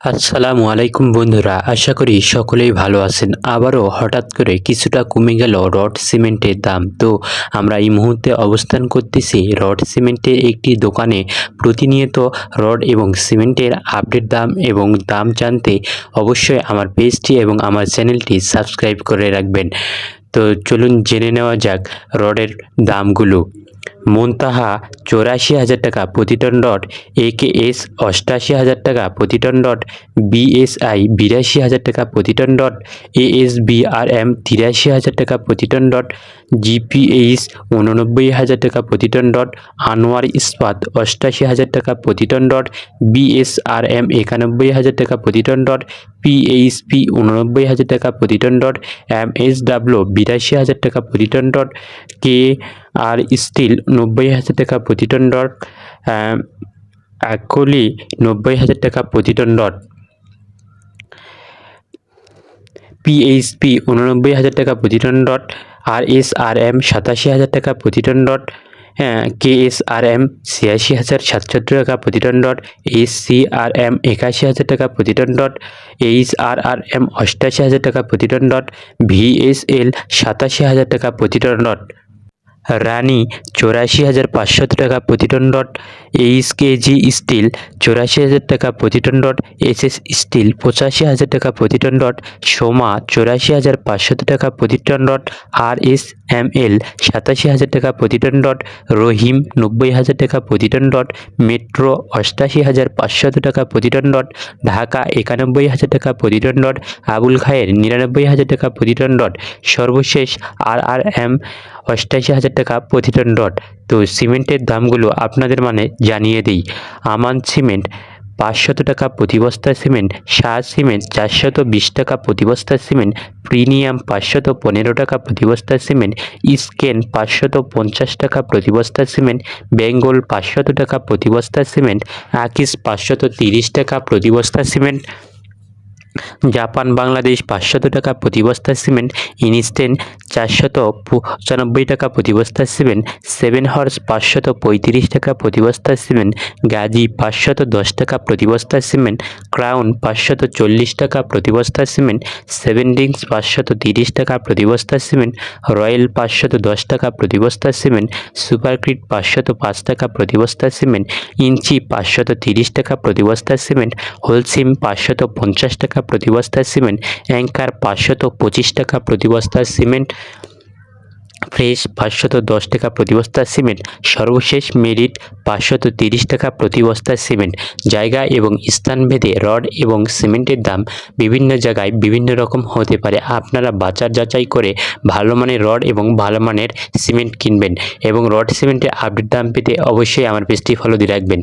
আসসালামু আলাইকুম বন্ধুরা, আশা করি সকলেই ভালো আছেন। আবারও হঠাৎ করে কিছুটা কমে গেল রড সিমেন্টের দাম। তো আমরা এই মুহূর্তে অবস্থান করতেছি রড সিমেন্টের একটি দোকানে। প্রতিনিয়ত রড এবং সিমেন্টের আপডেট দাম এবং দাম জানতে অবশ্যই আমার পেজটি এবং আমার চ্যানেলটি সাবস্ক্রাইব করে রাখবেন। তো চলুন জেনে নেওয়া যাক রডের দামগুলো। মন্তাহা চৌরাশি হাজার টাকা প্রতি ton dot A K S অষ্টাশি হাজার টাকা প্রতি টন ডট বিএসআই বিরাশি হাজার টাকা প্রতি টন ডট আর এম তিরাশি হাজার টাকা প্রতি টন ডট জিপিএইচ উননব্বই হাজার টাকা প্রতি টন ডট আনোয়ার ইস্পাত অষ্টাশি হাজার টাকা প্রতি টন ডট বিএসআরএম একানব্বই হাজার টাকা প্রতি টন ডট পিএইচপি উননব্বই হাজার টাকা প্রতি ton dot M S W বিরাশি হাজার টাকা প্রতি ton dot K R steel নব্বই হাজার টাকা প্রতি ডট অ্যাকলি নব্বই হাজার টাকা প্রতি টন ডট পিএইচপি উননব্বই হাজার টাকা প্রতি ton dot R S R M সাতাশি হাজার টাকা প্রতি টন ডট হ্যাঁ কে এস আর এম ছিয়াশি হাজার সাতষট্টি টাকা প্রতি ton dot H C R M একাশি হাজার টাকা প্রতি ton dot H R R M অষ্টাশি হাজার টাকা প্রতি টন ডট ভিএসএল সাতাশি হাজার টাকা প্রতি টন ডট রানী চৌরাশি হাজার পাঁচশত টাকা প্রতি ton dot H KG steel, চৌরাশি হাজার টাকা প্রতি ton dot S S steel, পঁচাশি হাজার টাকা প্রতি টন ডট সোমা, চৌরাশি হাজার পাঁচশত টাকা প্রতি ton dot R S M L, সাতাশি হাজার টাকা প্রতি টন ডট রহিম, নব্বই হাজার টাকা প্রতি টন ডট মেট্রো, অষ্টাশি হাজার পাঁচশত টাকা প্রতি টন ডট ঢাকা, একানব্বই হাজার টাকা প্রতি টন ডট আবুল খায়ের, নিরানব্বই হাজার টাকা প্রতি টন ডট সর্বশেষ আর আর এম অষ্টাশি হাজার টাকা প্রতি টন ডট তো সিমেন্টের দামগুলো আপনাদের মানে জানিয়ে দিই। আমান সিমেন্ট পাঁচশত টাকা প্রতি বস্তা সিমেন্ট শাহ সিমেন্ট চারশত বিশ টাকা প্রতি বস্তা সিমেন্ট, প্রিমিয়াম পাঁচশত পনেরো টাকা প্রতি বস্তা সিমেন্ট, স্কেন পাঁচশত পঞ্চাশ টাকা প্রতি বস্তা সিমেন্ট, বেঙ্গল পাঁচশত টাকা প্রতি বস্তা সিমেন্ট, আকিস পাঁচশত তিরিশ টাকা প্রতি বস্তা সিমেন্ট। জাপান, বাংলাদেশ পাঁচশত টাকা প্রতি বস্তা সিমেন্ট, ইনস্টেন চারশত পঁচানব্বই টাকা প্রতি বস্তা সিমেন্ট, সেভেন হর্স পাঁচশত পঁয়ত্রিশ টাকা প্রতি বস্তা সিমেন্ট, গাজী পাঁচশত দশ টাকা প্রতি বস্তা সিমেন্ট, ক্রাউন পাঁচশত চল্লিশ টাকা প্রতি বস্তা সিমেন্ট, সেভেন ডিংস পাঁচশত তিরিশ টাকা প্রতি বস্তা সিমেন্ট, রয়্যাল পাঁচশত দশ টাকা প্রতি বস্তা সিমেন্ট সুপারক্রিট পাঁচশত পাঁচ টাকা প্রতি বস্তা সিমেন্ট, ইঞ্চি পাঁচশত তিরিশ টাকা প্রতি বস্তা সিমেন্ট, হোলসিম পাঁচশত পঞ্চাশ টাকা প্রতি বস্তা সিমেন্ট, অ্যাঙ্কার পাঁচশত পঁচিশ টাকা প্রতি বস্তা সিমেন্ট, ফ্রেশ পাঁচশত দশ টাকা প্রতি বস্তা সিমেন্ট, সর্বশেষ মেরিট পাঁচশত তিরিশ টাকা প্রতি বস্তা সিমেন্ট। জায়গা এবং স্থানভেদে রড এবং সিমেন্টের দাম বিভিন্ন জায়গায় বিভিন্ন রকম হতে পারে। আপনারা বাজার যাচাই করে ভালো মানের রড এবং ভালো মানের সিমেন্ট কিনবেন এবং রড সিমেন্টের আপডেট দাম পেতে অবশ্যই আমার পেজটি ফলো দিয়ে রাখবেন।